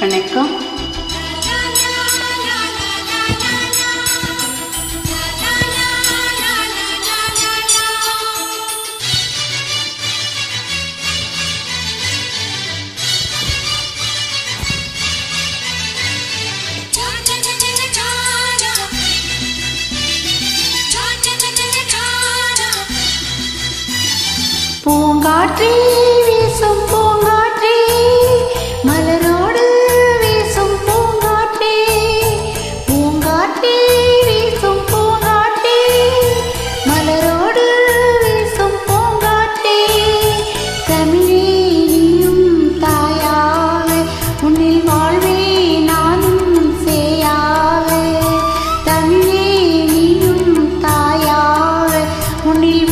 வணக்கம். பூங்காற்றே வீசும் பூங்கா Only